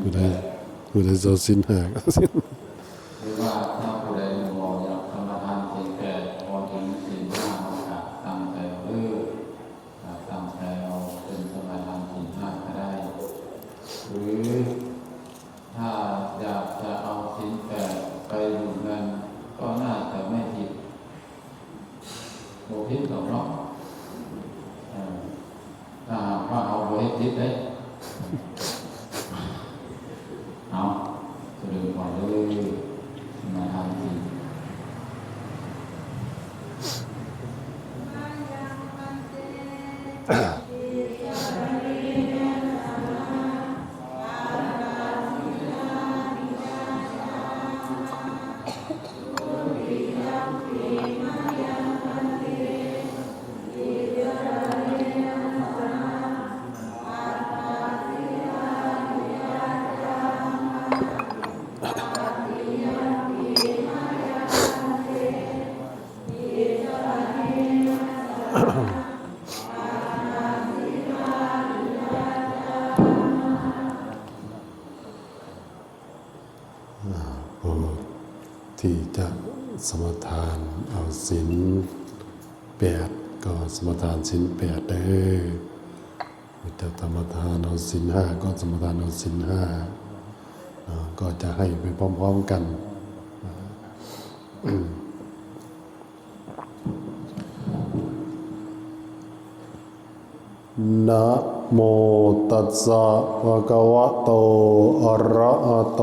ผู้ใดผู้ใดเจ้าสินหากหรือว่าถ้าผู้ใดมองอยากทำทานศีลแปดพอถึงศีลห้าก็ตั้งใจเออตั้งใจเอาเป็นสมาทานศีลห้าก็ได้ หรือถ้าอยากจะเอาศีลแปดไปอยู่นั้นก็น่าจะไม่ผิดโมพิษหรอกเนาะถ้าหากว่าเอาโมพิษทิศได้ ที่จะสมทานเอาศีลแปดก็สมทานศีลแปดเด้อจะสมทานเอาศีลห้าก็สมทานเอาศีลห้าก็จะให้ไปพร้อมๆกันนะโมตัสสะภะคะวะโตอะระหะโต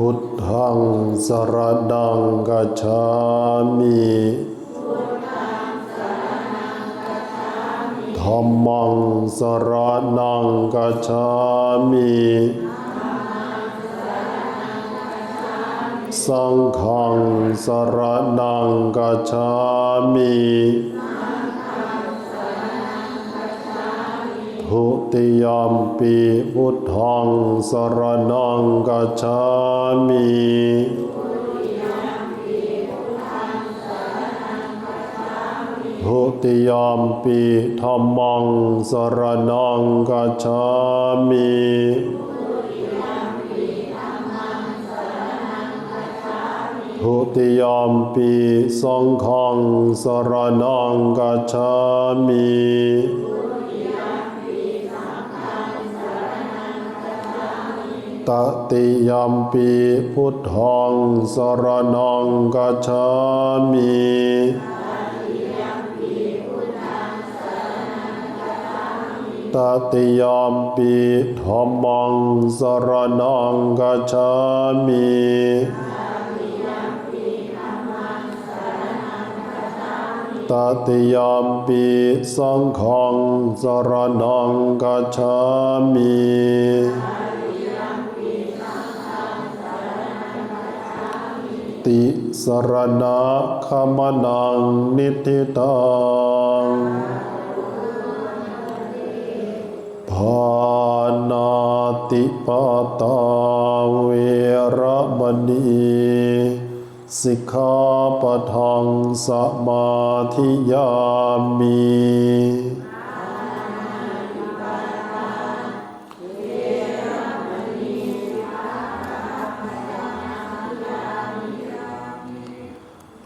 พุทธังสรดังกัจฉามิธรรมังสรนังกัจฉามิสังฆังสรนังกัจฉามิ ทุติยมปีพุทธังสรนังกัจฉามิทุติยมปีธรรมังสรนังกัจฉามิทุติยมปีสังฆังสรนังกัจฉามิ ตติยัมปีพุทธังสรนังกัจฉามิตติยัมปีธรรมังสรนังกัจฉามิตติยัมปีสังฆังสรนังกัจฉามิ ติสรณะขมนังนิทิตังภานาติปตาเวระมณีสิกขาปทังสมาธิยามี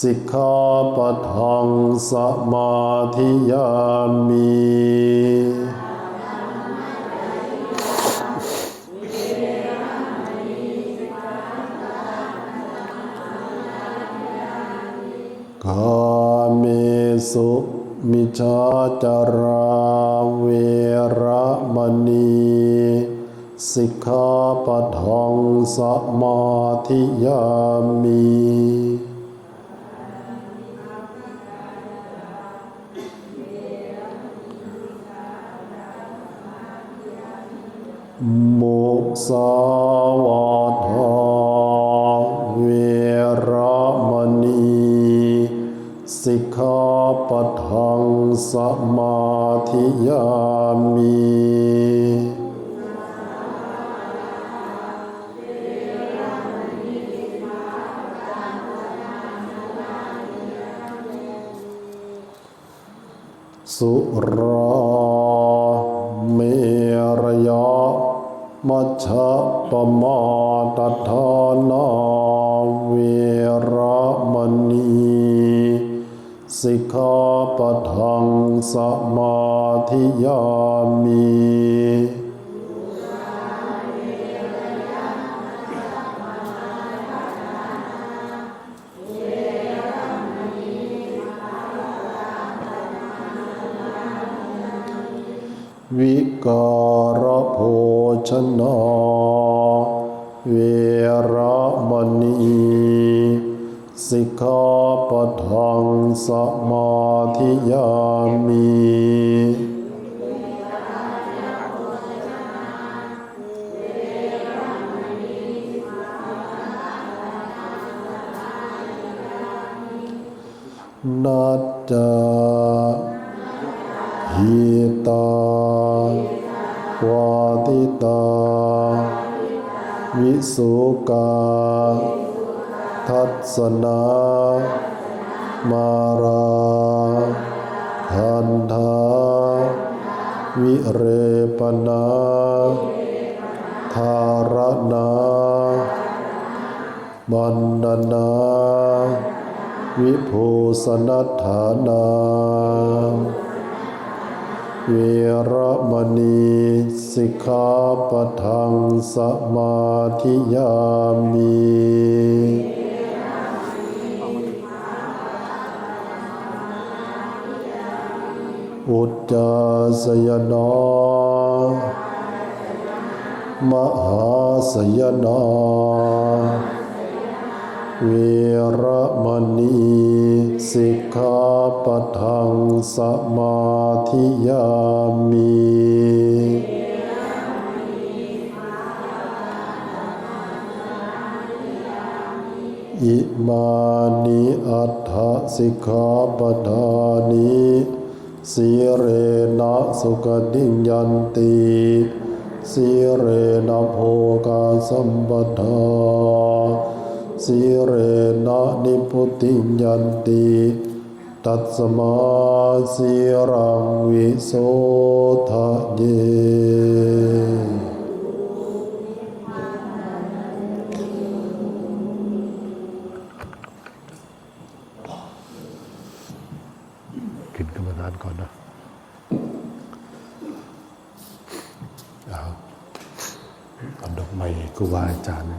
สิกขาปะทังสมาธิยามีกาเมสุมิชาจาราเวรมณีสิกขาปะทังสมาธิยามี มุสาวาทาเวรมณี สิกขาปะทังสมาธิยามีสุรา มัชฌะปมาตทานาเวระมณีสิกขาปทังสมาธิยามี วิการโภชนาเวรมณีสิกขาปทังสมาธิยามีนัจจาหิตา วาติตา วิสุกา ทัศนา มาราคันธาวิเรปนาธารณาบันดนา วิภูสนัฐานา วระมณีสิกขาปะทังสมาธิยามีอุจจาสยนามหาสยนา วระมณีสิกขาปทังสมาธิยามีอิมานิอัฏฐสิกขาปทานิสีเรนะสุขติยันติสีเรนะโภกาสัมปทา สีเรนะนิพุติยันติตัสมาสีรังวิโสทะเยขึ้นกรรมฐานก่อนนะเอาเอาดอกไม้ครูบาอาจารย์